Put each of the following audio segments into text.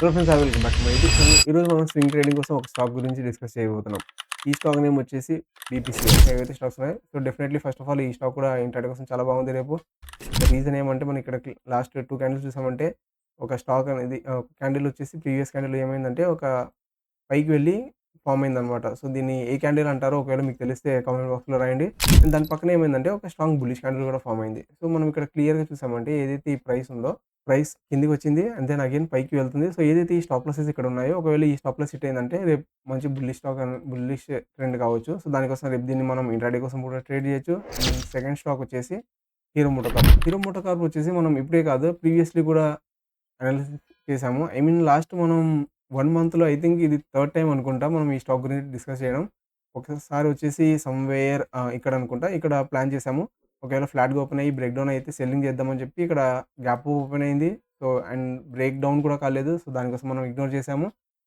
Hello friends welcome back my YouTube channel ఈరోజు మనం swing trading కోసం ఒక స్టాక్ గురించి డిస్కస్ చేయబోతున్నాం. ఈ స్టాక్ నేమ్ వచ్చేసి బీపీసీ ఏవైతే స్టాక్స్ ఉన్నాయి so definitely first of all ఈ స్టాక్ కూడా ఇంటర్ కోసం చాలా బాగుంది రేపు. రీజన్ ఏమంటే మనం ఇక్కడ లాస్ట్ టూ క్యాండిల్స్ చూసామంటే ఒక స్టాక్ అనేది క్యాండిల్ వచ్చేసి ప్రీవియస్ క్యాండిల్ ఏమైందంటే ఒక పైకి వెళ్ళి ఫామ్ అయిందనమాట సో దీన్ని ఏ క్యాండిల్ అంటారో ఒకవేళ మీకు తెలిస్తే కామెంట్ బాక్స్లో రాయండి. దాని పక్కన ఏమైందంటే ఒక స్ట్రాంగ్ బులిష్ క్యాండిల్ కూడా ఫామ్ అయింది. సో మనం ఇక్కడ క్లియర్గా చూసామంటే ఏదైతే ఈ ప్రైస్ ఉందో ప్రైస్ కిందికి వచ్చింది అండ్ దెన్ అగైన్ పైకి వెళ్తుంది. సో ఏదైతే ఈ స్టాప్ లాసెస్ ఇక్కడ ఉన్నాయో ఒకవేళ ఈ స్టాప్ లాస్ హిట్ అయిందంటే రేపు మంచి బుల్లిష్ స్టాక్ బుల్లిష్ ట్రెండ్ కావచ్చు. సో దానికోసం రేపు దీన్ని మనం ఇంట్రాడే కోసం కూడా ట్రేడ్ చేయొచ్చు. సెకండ్ స్టాక్ వచ్చేసి hero Moto Corp. Hero Moto Corp వచ్చేసి మనం ఇప్పుడే కాదు ప్రీవియస్లీ కూడా అనాలిసిస్ చేసాము ఐ మీన్ లాస్ట్ మనం వన్ మంత్లో ఐ థింక్ ఇది థర్డ్ టైం అనుకుంటా మనం ఈ స్టాక్ గురించి డిస్కస్ చేయడం. ఒకసారి వచ్చేసి సమ్వేర్ ఇక్కడ అనుకుంటా. ఇక్కడ ప్లాన్ చేసాము ఒకవేళ ఫ్లాట్గా ఓపెన్ అయ్యి బ్రేక్ డౌన్ అయితే సెల్లింగ్ చేద్దామని చెప్పి ఇక్కడ గ్యాప్ ఓపెన్ అయింది. సో అండ్ బ్రేక్ డౌన్ కూడా కాలేదు. సో దానికోసం మనం ఇగ్నోర్ చేసాము.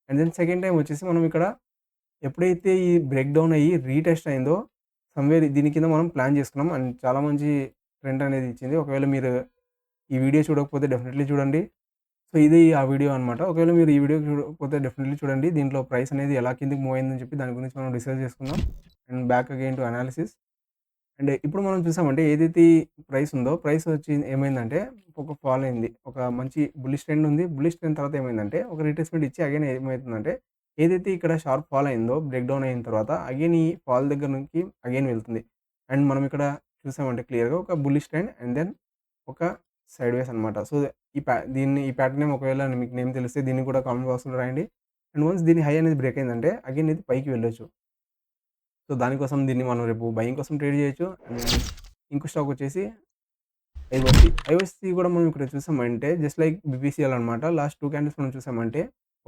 అండ్ దెన్ సెకండ్ టైం వచ్చేసి మనం ఇక్కడ ఎప్పుడైతే ఈ బ్రేక్ డౌన్ అయ్యి రీటెస్ట్ అయిందో సమ్వేర్ దీని కింద మనం ప్లాన్ చేసుకున్నాం. అండ్ చాలా మంచి ట్రెండ్ అనేది ఇచ్చింది. ఒకవేళ మీరు ఈ వీడియో చూడకపోతే డెఫినెట్లీ చూడండి. సో ఇది ఆ వీడియో అనమాట ఒకవేళ మీరు ఈ వీడియో చూడకపోతే డెఫినెట్లీ చూడండి. దీంట్లో ప్రైస్ అనేది ఎలా కిందికి మూవ్ అయిందని చెప్పి దాని గురించి మనం డిస్కస్ చేసుకుందాం and back again to analysis. And ఇప్పుడు మనం చూసామంటే ఏదైతే ప్రైస్ ఉందో ప్రైస్ వచ్చి ఏమైందంటే ఒక ఫాల్ అయింది. ఒక మంచి బుల్లిష్ ట్రెండ్ ఉంది. బుల్లిష్ ట్రెండ్ తర్వాత ఏమైందంటే ఒక రిట్రేస్మెంట్ ఇచ్చి అగైన్ ఏమవుతుందంటే ఏదైతే ఇక్కడ షార్ప్ ఫాల్ అయిందో బ్రేక్ డౌన్ అయిన తర్వాత అగైన్ ఈ ఫాల్ దగ్గర నుంచి అగైన్ వెళ్తుంది. అండ్ మనం ఇక్కడ చూసామంటే క్లియర్గా ఒక బుల్లిష్ ట్రెండ్ అండ్ దెన్ ఒక సైడ్ వేస్ అనమాట సో ఈ ప్యా దీన్ని ఈ ప్యాటర్న్ నేమ్ ఒకవేళ మీకు నేమ్ తెలిస్తే దీన్ని కూడా కామెంట్ బాక్స్లో రాయండి. అండ్ వన్స్ దీని హై అనేది బ్రేక్ అయిందంటే అగైన్ ఇది పైకి వెళ్ళొచ్చు. సో దానికోసం దీన్ని మనం రేపు బయింగ్ కోసం ట్రేడ్ చేయొచ్చు. అండ్ ఇంకో స్టాక్ వచ్చేసి ఐఓసి ఐఓసి కూడా మనం ఇక్కడ చూసామంటే జస్ట్ లైక్ బీపీసీఎల్ అనమాట లాస్ట్ టూ క్యాండిల్స్ మనం చూసామంటే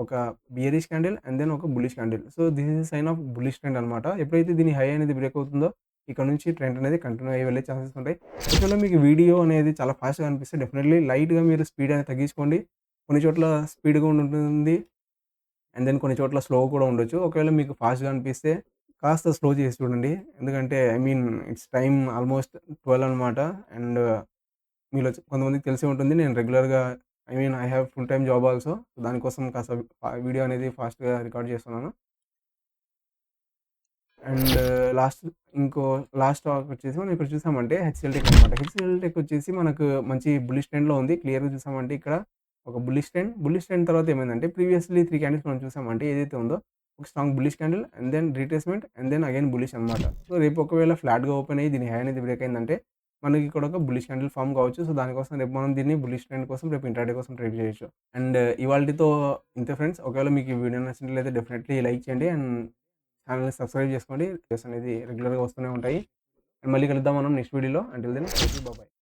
ఒక బియరిష్ క్యాండిల్ అండ్ దెన్ ఒక bullish candle. So this is sign of bullish trend అనమాట ఎప్పుడైతే దీని హై అనేది బ్రేక్ అవుతుందో ఇక్కడ నుంచి ట్రెండ్ అనేది కంటిన్యూ అయ్యి వెళ్ళే ఛాన్సెస్ ఉంటాయి. ఒకవేళ మీకు వీడియో అనేది చాలా ఫాస్ట్గా అనిపిస్తే డెఫినెట్లీ లైట్గా మీరు స్పీడ్ అనేది తగ్గించుకోండి. కొన్ని చోట్ల స్పీడ్గా ఉంటుంది అండ్ దెన్ కొన్ని చోట్ల స్లో కూడా ఉండొచ్చు. ఒకవేళ మీకు ఫాస్ట్గా అనిపిస్తే కాస్త స్లో చేసి చూడండి. ఎందుకంటే I mean it's time almost twelve అనమాట అండ్ మీలో కొంతమందికి తెలిసి ఉంటుంది. నేను రెగ్యులర్గా I mean I have full time job also. దానికోసం కాస్త వీడియో అనేది ఫాస్ట్గా రికార్డ్ చేస్తున్నాను. అండ్ లాస్ట్ ఇంకో లాస్ట్ టాక్ వచ్చేసి మనం ఇక్కడ చూసామంటే హెచ్సిఎల్ టెక్ అనమాట హెచ్సిఎల్ టెక్ వచ్చేసి మనకు మంచి బుల్లిష్ ట్రెండ్లో ఉంది. క్లియర్గా చూసామంటే ఇక్కడ ఒక బుల్లిష్ ట్రెండ్. బుల్లిష్ ట్రెండ్ తర్వాత ఏమైందంటే ప్రీవియస్లీ త్రీ క్యాండిల్స్ మనం చూసామంటే ఏదైతే ఉందో ఒక strong bullish candle and then retracement and then again bullish అనమాట సో రేపు ఒకవేళ ఫ్లాట్గా ఓపెన్ అయ్యి దీని హై అనేది బ్రేక్ అయిందంటే మనకి ఇక్కడ ఒక బుల్లిష్ క్యాండిల్ ఫామ్ కావచ్చు. సో దానికోసం రేపు మనం దీన్ని బుల్లిష్ ట్రెండ్ కోసం రేపు ఇంటర్డే కోసం ట్రేడ్ చేయొచ్చు. అండ్ uh, ఇవాళతో ఇంతే ఫ్రెండ్స్ ఒకవేళ మీకు ఈ వీడియో నచ్చినట్లయితే డెఫినెట్లీ లైక్ చేయండి అండ్ ఛానల్ని సబ్స్క్రైబ్ చేసుకోండి. వీడియోస్ అనేది రెగ్యులర్గా వస్తూనే ఉంటాయి. అండ్ మళ్ళీ కలుద్దాం మనం నెక్స్ట్ వీడియోలో అంటిల్ దెన్ బాబాయ్